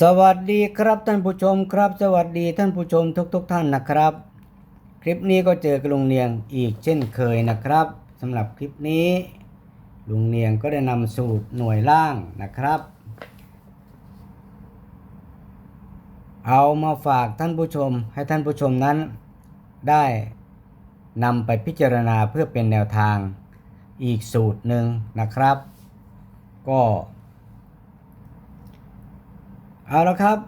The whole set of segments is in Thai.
สวัสดีครับท่านผู้ชมครับ สวัสดีท่านผู้ชมทุกๆทท่านนะครับ คลิปนี้ก็เจอกับลุงเนียงอีกเช่นเคยนะครับสำหรับคลิปนี้ ลุงเนียงก็ได้นำสูตรหน่วยล่างนะครับ เอามาฝากท่านผู้ชมให้ท่านผู้ชมนั้น ได้นำไปพิจารณาเพื่อเป็นแนวทางอีกสูตรหนึ่งนะครับ ก็ เอาละครับ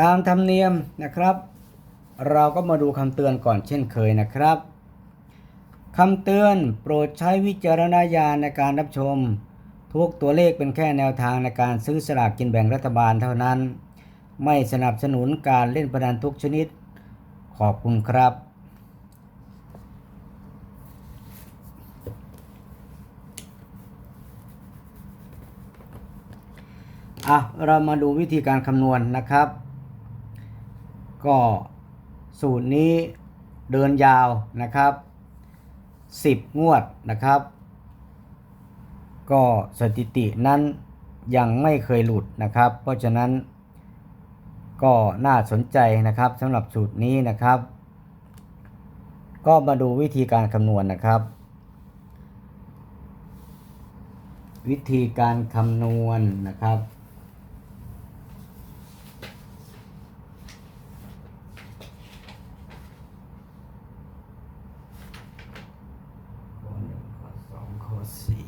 ตามธรรมเนียมนะครับ เราก็มาดูคำเตือนก่อนเช่นเคยนะครับคำเตือนโปรดใช้วิจารณญาณในการรับชม ทุกตัวเลขเป็นแค่แนวทางในการซื้อสลากกินแบ่งรัฐบาลเท่านั้น ไม่สนับสนุนการเล่นพนันทุกชนิด ขอบคุณครับ อะเรามาดูวิธีการคำนวณนะครับ ก็สูตรนี้เดินยาวนะครับ 10 งวดนะครับ ก็สถิตินั้นยังไม่เคยหลุดนะครับ เพราะฉะนั้นก็น่าสนใจนะครับสำหรับสูตรนี้นะครับ ก็มาดูวิธีการคำนวณนะครับ วิธีการคำนวณนะครับ ข้อหนึ่งข้อสองข้อสี่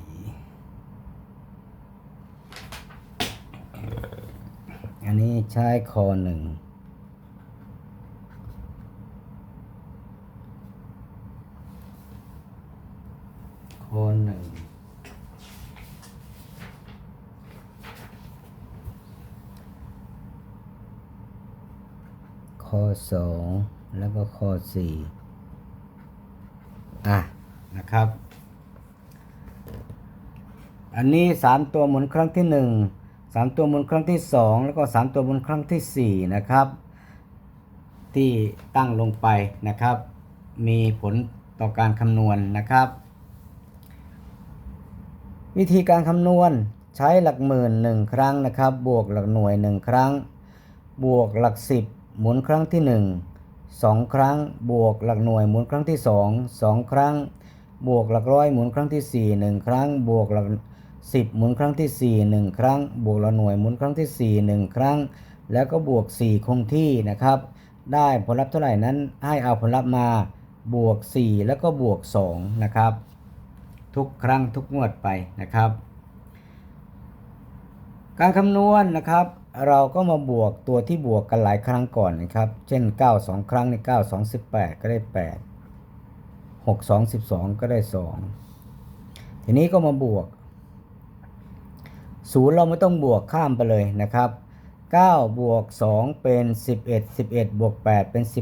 อันนี้ใช้ข้อหนึ่งข้อหนึ่งข้อสองแล้วก็ข้อสี่อะนะครับ อันนี้3ตัวหมุนครั้งที่1 3 ตัวหมุนครั้งที่ 2 แล้วก็ 3 ตัวหมุนครั้งที่ 4 นะครับ ที่ตั้งลงไปนะครับ มีผลต่อการคำนวณนะครับ วิธีการคำนวณใช้หลักหมื่น 1 ครั้งนะครับ บวกหลักหน่วย 1 ครั้ง บวกหลัก 10 หมุนครั้งที่ 1 2 ครั้งบวกหลักหน่วยหมุนครั้งที่ 2 2 ครั้ง บวกหลักร้อยหมุนครั้งที่ 4 1 ครั้ง บวกหลัก 10 หมุนครั้งที่ 4 1 ครั้ง บวกลักหน่วยหมุนครั้งที่ 4 1 ครั้ง แล้วก็บวก 4 คงที่นะครับ ได้ผลลัพธ์เท่าไหร่นั้นให้เอาผลลัพธ์มาบวก 4 แล้วก็บวก 2 นะครับ ทุกครั้งทุกงวดไปนะครับ การคำนวณนะครับ เราก็มาบวกตัวที่บวกกันหลายครั้งก่อนนะครับ เช่น 9 2 ครั้งใน9 2 18 ก็ได้ 8 6 2 12 ก็ได้ 2 ทีนี้ก็มาบวก ศูนย์เราไม่ต้องบวกข้ามไปเลยนะครับ9บวก2เป็น 11 11 บวก 8 เป็น 19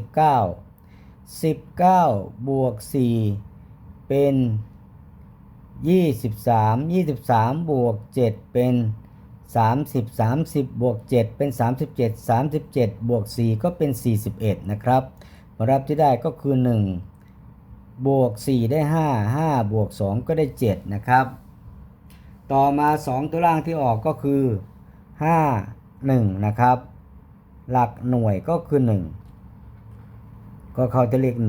19 บวก 4 เป็น 23 23 บวก 7 เป็น 30 30 บวก 7 เป็น 37 37 บวก 4 ก็เป็น 41 นะครับผลลัพธ์ที่ได้ก็คือ 1 บวก 4 ได้ 5 5 บวก 2 ก็ได้ 7 นะครับ ต่อมา 2 ตัวล่างที่ออกก็คือ 5 1 นะครับ หลักหน่วยก็คือ 1 ก็เขาจะเรียก1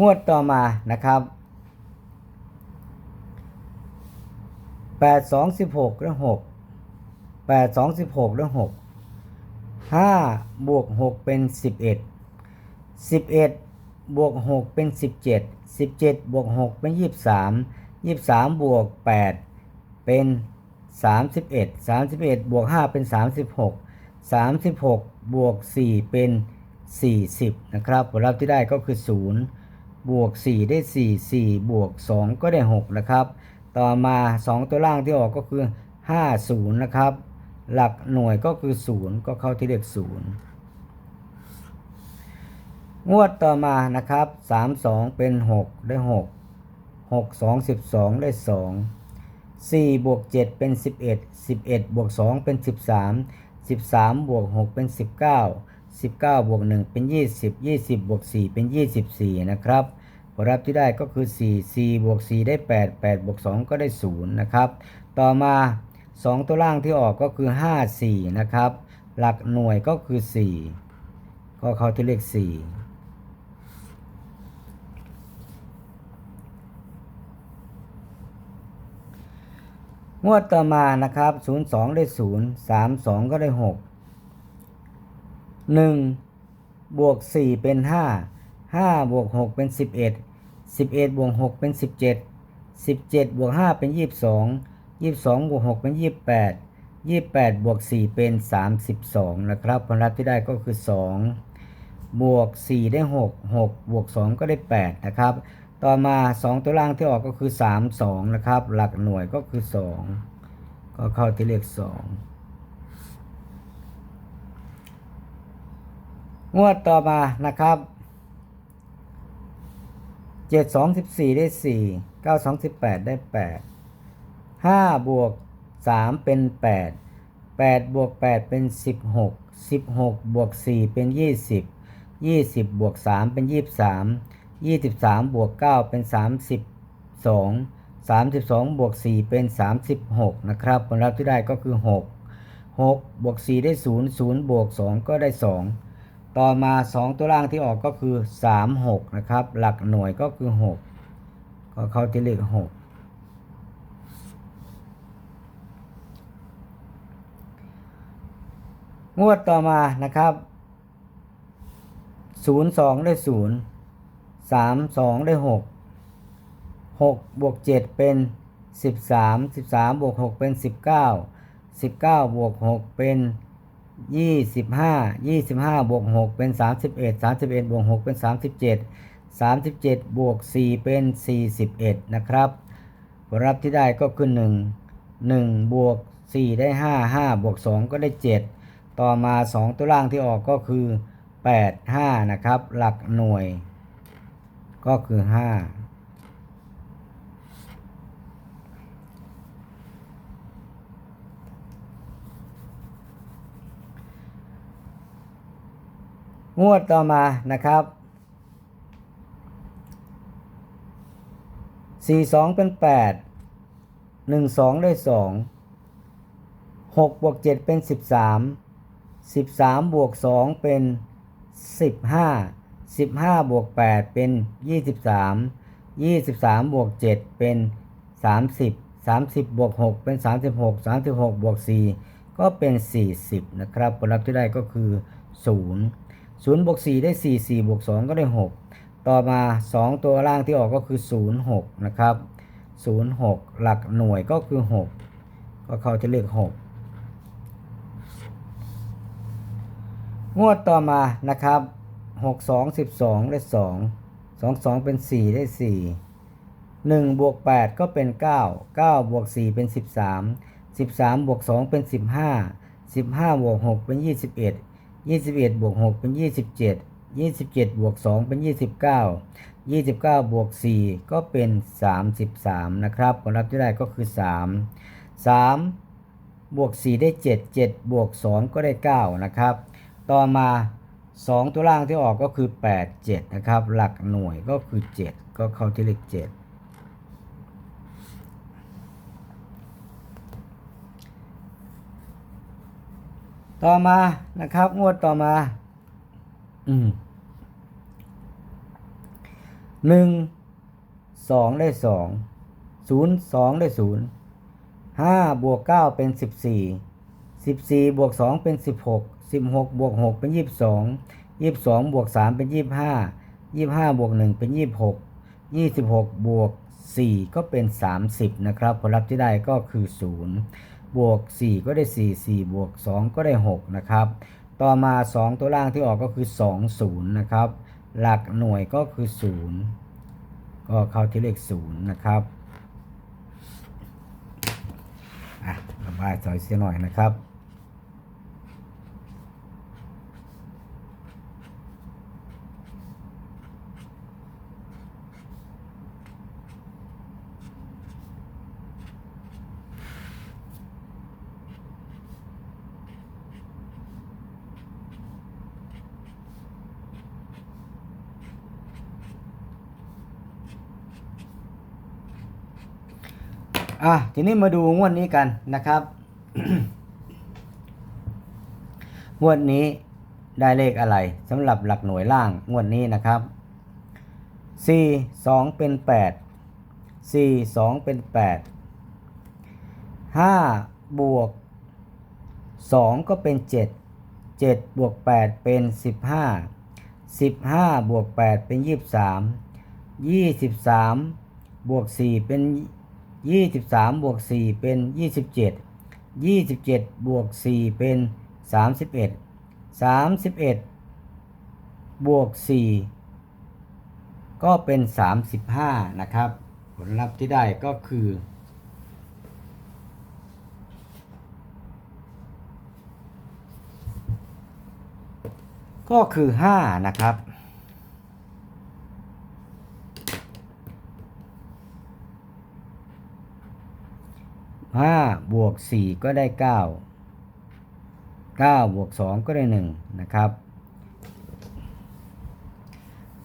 งวดต่อมานะครับแปดสองสิบหกและหกแปดสองสิบหกและหกห้าบวกหกเป็นสิบเอ็ดสิ บวกหกเป็นสิบเจ็ดสิบเจ็ดบวกหกเป็นยี่สิบสามยี่สิบสามบวกแปดเป็นสามสิบเอ็ดสามสิบเอ็ดบวกห้าเป็นสามสิบหกสามสิบหกบวกสี่เป็นสี่สิบนะครับผลลัพธ์ที่ได้ก็คือศูนย์บวกสี่ได้สี่สี่บวกสองก็ได้หกนะครับ ต่อมา2ตัวล่างที่ออกก็คือ50นย์นะครับ หลักหน่วยก็คือ0ก็เข้าที่เลข0 งวดต่อมานะครับ 3 2 เป็น 6 ได้ 6 6 2 12 ได้ 2 4 บวก 7 เป็น 11 11 บวก 2 เป็น 13 13 บวก 6 เป็น 19 19 บวก 1 เป็น 20 20 บวก 4 เป็น 24 นะครับผลลัพธ์ที่ได้ก็คือ 4 4 บวก 4 ได้ 8 8 บวก 2 ก็ได้ 0 นะครับ ต่อมา 2 ตัวล่างที่ออกก็คือ 5 4 นะครับ หลักหน่วยก็คือ 4 ก็เข้าที่เลข 4 งวดต่อมานะครับ 02 ได้ 0 32 ก็ได้ 6 1 บวก 4 เป็น 5 5 บวก 6 เป็น 11 11 บวก 6 เป็น 17 17 บวก 5 เป็น 22 22 บวก 6 เป็น 28 28 บวก 4 เป็น 32 นะครับผลลัพธ์ที่ได้ก็คือ 2 บวก 4 ได้ 6 6 บวก 2 ก็ได้ 8 นะครับ ต่อมา 2 ตัวล่างที่ออกก็คือ 3 2 นะครับ หลักหน่วยก็คือ 2 ก็เข้าที่เลข 2 งวดต่อมานะครับเจ็ดสองสิบสี่ได้สี่เก้าสองสิบแปดได้แปดห้าบวกสามเป็นแปดแปดบวกแปดเป็นสิบหกสิบหกบวกสี่เป็นยี่สิบยี่สิบบวกสามเป็นยี่สิบ ยี่สิบสามบวกเก้าเป็นสามสิบสองสามสิบสองบวกสี่เป็นสามสิบหกนะครับผลลัพธ์ที่ได้ก็คือหกหกบวกสี่ได้ศูนย์ศูนย์บวกสองก็ได้สองต่อมา2ตัวล่างที่ออกก็คือ3 6นะครับ หลักหน่วยก็คือ6ก็เข้าที่เลข6งวดต่อมานะครับ 0 2 ได้ 0 3 2ได้6 6บวก7เป็น13 13บสามบวก6เป็น19 19บเก้าบวก6เป็นยี่สิบห้ายี่สิบห้าบวกหกเป็นสามสิบเอ็ดสามสิบเอ็ดบวกหกเป็นสามสิบเจ็ดสามสิบเจ็ดบวกสี่เป็นสี่สิบเอ็ดนะครับผลลัพธ์ที่ได้ก็คือหนึ่งหนึ่งบวกสี่ได้ห้าห้าบวกสองก็ได้เจ็ดต่อมาสองตัวล่างที่ออกก็คือแปดห้านะครับ หลักหน่วย ก็คือห้างวดต่อมานะครับสี่สองเป็นแปดหนึ่งสองได้สองหกบวกเจ็ดเป็นสิบสามสิบสามบวกสองเป็นสิ บห้าสิบห้าบวกแปดเป็นยี่สิบสามยี่สิบสามบวกเจ็ดเป็นสามสิบสามสิบบวกหกเป็นสามสิบหกสามสิบหกบวกสี่ก็เป็นสี่สิบนะครับ ผลลัพธ์ที่ได้ก็คือศูนย์ศูนย์บวกสี่ได้สี่สี่บวกสองก็ได้หกต่อมาสองตัวล่างที่ออกก็คือศูนย์หกนะครับศูนย์หกหลักหน่วยก็คือหกก็เข้าจะเลขหกงวดต่อมานะครับ หกสองสิบสองได้สองสองสองเป็นสี่ได้สี่หนึ่งบวกแปดก็เป็นเก้าเก้าบวกสี่เป็นสิบสามสิบสามบวกสองเป็นสิบห้าสิบห้าบวกหกเป็นยี่สิบเอ็ดยี่สิบเอ็ดบวกหกเป็นยี่สิบเจ็ดยี่สิบเจ็ดบวกสองเป็นยี่สิบเก้ายี่สิบเก้าบวกสี่ก็เป็นสามสิบสามนะครับผลลัพธ์ที่ได้ก็คือสามสามบวกสี่ได้เจ็ดเจ็ดบวกสองก็ได้เก้านะครับ ต่อมา สองตัวล่างที่ออกก็คือแปดเจ็ดนะครับ หลักหน่วยก็คือเจ็ดก็เข้าที่เลขเจ็ดต่อมานะครับ งวดต่อมา อืมหนึ่งสองได้สองศูนย์สองได้ศูนย์ห้าบวกเก้าเป็นสิบสี่สิบสี่บวกสองเป็นสิบหก สิบหกบวกหกเป็นยี่สิบสองยี่สิบสองบวกสามเป็นยี่สิบห้ายี่สิบห้าบวกหนึ่งเป็นยี่สิบหกยี่สิบหกบวกสี่ก็เป็นสามสิบนะครับ ผลลัพธ์ที่ได้ก็คือศูนย์บวก 4 ก็ได้ 4 4 บวก 2 ก็ได้ 6 นะครับ ต่อมา 2 ตัวล่างที่ออกก็คือ 2 0 นะครับ หลักหน่วยก็คือ 0 ก็เข้าที่เลข 0 นะครับอะระบายซอยเสียหน่อยนะครับ อะทีนี้มาดูงวดนี้กันนะครับ งวดนี้ได้เลขอะไรสำหรับหลักหน่วยล่างงวดนี้นะครับ 4 2 เป็น 8 4 2 เป็น 8 5 บวก 2 ก็เป็น 7 7 บวก 8 เป็น 15 15 บวก 8 เป็น 23 23 บวก 4 เป็น 23บวก4เป็น27 27บวก4เป็น31 31บวก4ก็เป็น35นะครับ ผลลัพธ์ที่ได้ก็คือก็คือ 5 นะครับ ห้าบวกสี่ก็ได้เก้าเก้าบวกสองก็ได้หนึ่งนะครับ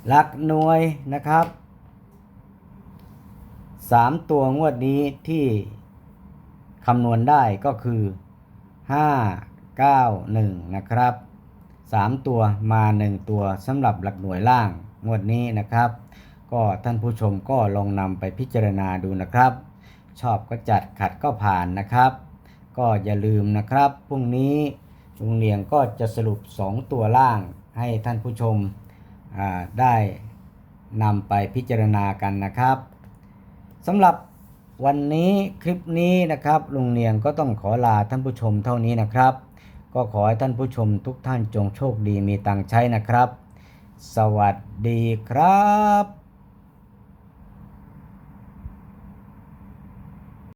หลักหน่วยนะครับสามตัวงวดนี้ที่คำนวณได้ก็คือห้าเก้าหนึ่งนะครับสามตัวมาหนึ่งตัวสำหรับหลักหน่วยล่างงวดนี้นะครับ ก็ท่านผู้ชมก็ลองนำไปพิจารณาดูนะครับ ชอบก็จัดขัดก็ผ่านนะครับ ก็อย่าลืมนะครับพรุ่งนี้ลุงเลียงก็จะสรุป 2 ตัวล่างให้ท่านผู้ชมได้นำไปพิจารณากันนะครับสำหรับวันนี้คลิปนี้นะครับลุงเลียงก็ต้องขอลาท่านผู้ชมเท่านี้นะครับ ก็ขอให้ท่านผู้ชมทุกท่านจงโชคดีมีตังใช้นะครับ สวัสดีครับ